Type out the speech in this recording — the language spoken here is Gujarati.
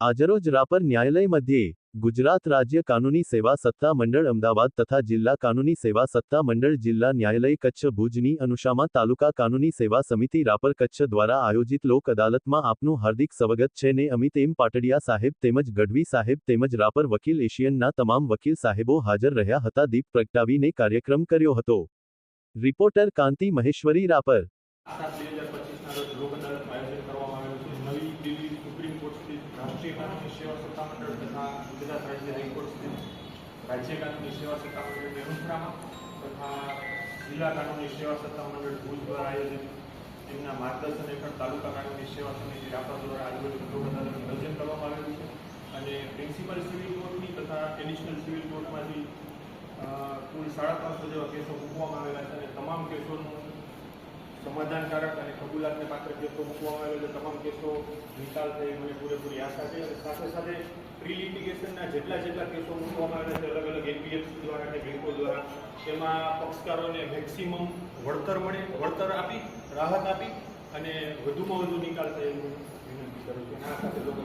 આજરોજ રાપર ન્યાયાલય મધ્યે ગુજરાત રાજ્ય કાનૂની સેવા સત્તા મંડળ અમદાવાદ તથા જિલ્લા કાનૂની સેવા સત્તા મંડળ જિલ્લા ન્યાયાલય કચ્છ ભુજની અનુષામાં તાલુકા કાનૂની સેવા સમિતિ રાપર કચ્છ દ્વારા આયોજિત લોક અદાલતમાં આપનું હાર્દિક સ્વાગત છે ને અમિત એમ પાટડિયા સાહેબ તેમજ ગઢવી સાહેબ તેમજ રાપર વકીલ એશિયનના તમામ વકીલ સાહેબો હાજર રહ્યા હતા દીપ પ્રગટાવીને કાર્યક્રમ કર્યો હતો. રિપોર્ટર કાંતિ મહેશ્વરી રાપર સાત બે હજાર પચીસના રોજ લોક અદાલતનું આયોજન કરવામાં આવેલું છે નવી દિલ્હી સુપ્રીમ કોર્ટ સ્થિત રાષ્ટ્રીય કાનૂની સેવા સત્તા મંડળ તથા ગુજરાત રાજ્ય હાઈકોર્ટ સ્થિત રાજ્ય કાનૂની સેવા સત્તામંડળ મંડળની તથા જિલ્લા કાનૂની સેવા સત્તા મંડળ ભુજ દ્વારા આયોજિત તેમના માર્ગદર્શન હેઠળ તાલુકા કાનૂની સેવા સમિતિ રાપર દ્વારા આયોજિત લોક અદાલતનું આયોજન કરવામાં આવેલું છે. અને પ્રિન્સિપલ સિવિલ કોર્ટની તથા એડિશનલ સિવિલ કોર્ટમાંથી કુલ સાડા ત્રણસો જેવા કેસો મૂકવામાં આવેલા છે અને તમામ કેસોનું સમાધાનકારક અને કબૂલાતને પાત્ર કેસો મૂકવામાં આવેલો છે, તમામ કેસો નિકાલ થઈ મને પૂરેપૂરી આશા છે. સાથે સાથે પ્રી લિટિગેશનના જેટલા જેટલા કેસો મૂકવામાં આવેલા છે, અલગ અલગ એનબીએફસી દ્વારા અને બેંકો દ્વારા, તેમાં પક્ષકારોને મેક્સિમમ વળતર મળે, વળતર આપી, રાહત આપી અને વધુમાં વધુ નિકાલ થાય એવું વિનંતી કરું છું. અને આ સાથે લોકો